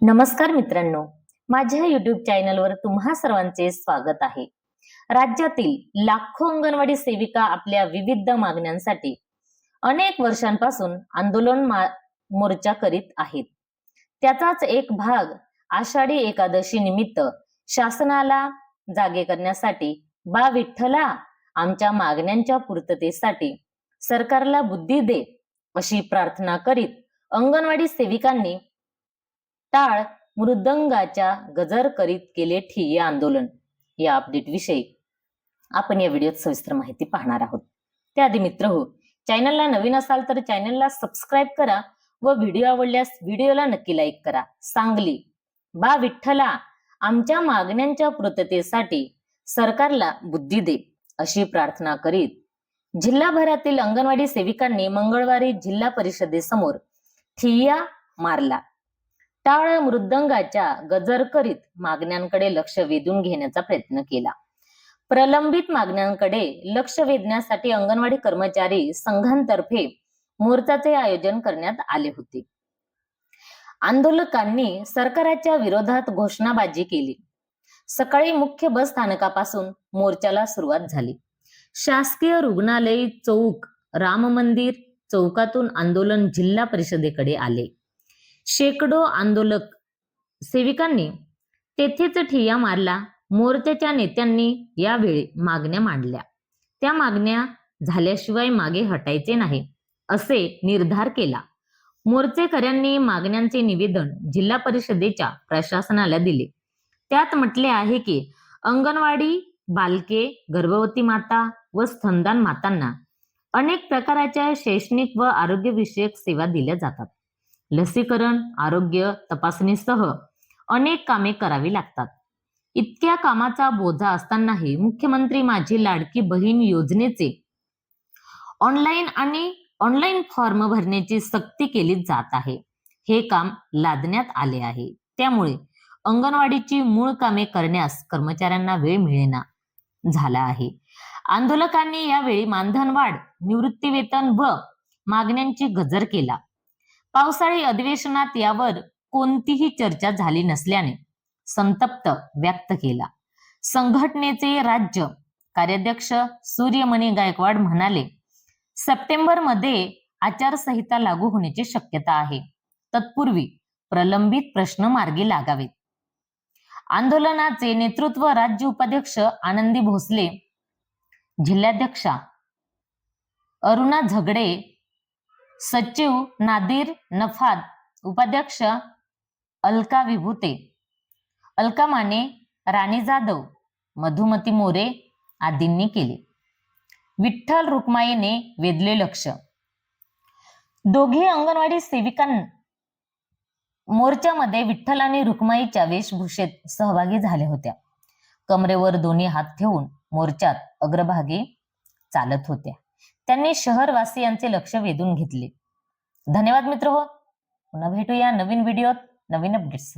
नमस्कार मित्रांनो. माझ्या युट्यूब चॅनलवर तुम्हा सर्वांचे स्वागत आहे. राज्यातील लाखो अंगणवाडी सेविका आपल्या विविध मागण्यांसाठी अनेक वर्षांपासून आंदोलन मोर्चा करीत आहेत. त्याचाच एक भाग आषाढी एकादशी निमित्त शासनाला जागे करण्यासाठी बा विठ्ठला आमच्या मागण्यांच्या पूर्ततेसाठी सरकारला बुद्धी दे अशी प्रार्थना करीत अंगणवाडी सेविकांनी टाळ मृदंगाच्या गजर करीत केले ठिय्या आंदोलन. या अपडेट विषयी आपण या व्हिडिओत सविस्तर माहिती पाहणार आहोत. त्याआधी मित्र हो चॅनलला नवीन असाल तर चॅनलला सबस्क्राईब करा व व्हिडिओ आवडल्यास व्हिडिओला नक्की लाईक करा. सांगली बा विठ्ठला आमच्या मागण्यांच्या पूर्ततेसाठी सरकारला बुद्धी दे अशी प्रार्थना करीत जिल्हाभरातील अंगणवाडी सेविकांनी मंगळवारी जिल्हा परिषदेसमोर ठिय्या मारला. टाळ मृदंगाच्या गजर करीत मागण्यांकडे लक्ष वेधून घेण्याचा प्रयत्न केला. प्रलंबित मागण्यांकडे लक्ष वेधण्यासाठी अंगणवाडी कर्मचारी संघांतर्फे मोर्चाचे आयोजन करण्यात आले होते. आंदोलकांनी सरकारच्या विरोधात घोषणाबाजी केली. सकाळी मुख्य बस स्थानकापासून मोर्चाला सुरुवात झाली. शासकीय रुग्णालय चौक राम मंदिर चौकातून आंदोलन जिल्हा परिषदेकडे आले. शेकडो आंदोलक सेविकांनी तेथेच ठिय्या मारला. मोर्चाच्या नेत्यांनी यावेळी मागण्या मांडल्या. त्या मागण्या झाल्याशिवाय मागे हटायचे नाही असे निर्धार केला. मोर्चेकऱ्यांनी मागण्यांचे निवेदन जिल्हा परिषदेच्या प्रशासनाला दिले. त्यात म्हटले आहे की अंगणवाडी बालके गर्भवती माता व स्तनदान मातांना अनेक प्रकारच्या शैक्षणिक व आरोग्यविषयक सेवा दिल्या जातात. लसीकरण आरोग्य तपासणीसह अनेक कामे करावी लागतात. इतक्या कामाचा बोजा असतानाही मुख्यमंत्री माझी लाडकी बहीण योजनेचे ऑनलाईन आणि ऑनलाईन फॉर्म भरण्याची सक्ती केली जात आहे. हे काम लादण्यात आले आहे. त्यामुळे अंगणवाडीची मूळ कामे करण्यास कर्मचाऱ्यांना वेळ मिळेना झाला आहे. आंदोलकांनी यावेळी मानधनवाढ निवृत्ती वेतन व मागण्यांची गजर केला. पावसाळी अधिवेशनात यावर कोणतीही चर्चा झाली नसल्याने संतप्त व्यक्त केला. संघटनेचे राज्य कार्याध्यक्ष सूर्यमणी गायकवाड म्हणाले सप्टेंबरमध्ये आचारसंहिता लागू होण्याची शक्यता आहे. तत्पूर्वी प्रलंबित प्रश्न मार्गी लागावेत. आंदोलनाचे नेतृत्व राज्य उपाध्यक्ष आनंदी भोसले जिल्हाध्यक्षा अरुणा झगडे सचिव नादिर नफाद उपाध्यक्ष अलका विभूते. अलका माने राणी जाधव मधुमती मोरे आदींनी केले. विठ्ठल रुक्माईने वेधले लक्ष. दोघे अंगणवाडी सेविकांना मोर्चामध्ये विठ्ठल आणि रुक्माईच्या वेशभूषेत सहभागी झाल्या होत्या. कमरेवर दोन्ही हात ठेवून मोर्चात अग्रभागी चालत होत्या. त्यांनी शहरवासियांचे लक्ष वेधून घेतले. धन्यवाद मित्र हो. पुन्हा भेटूया नवीन व्हिडिओत नवीन अपडेट्स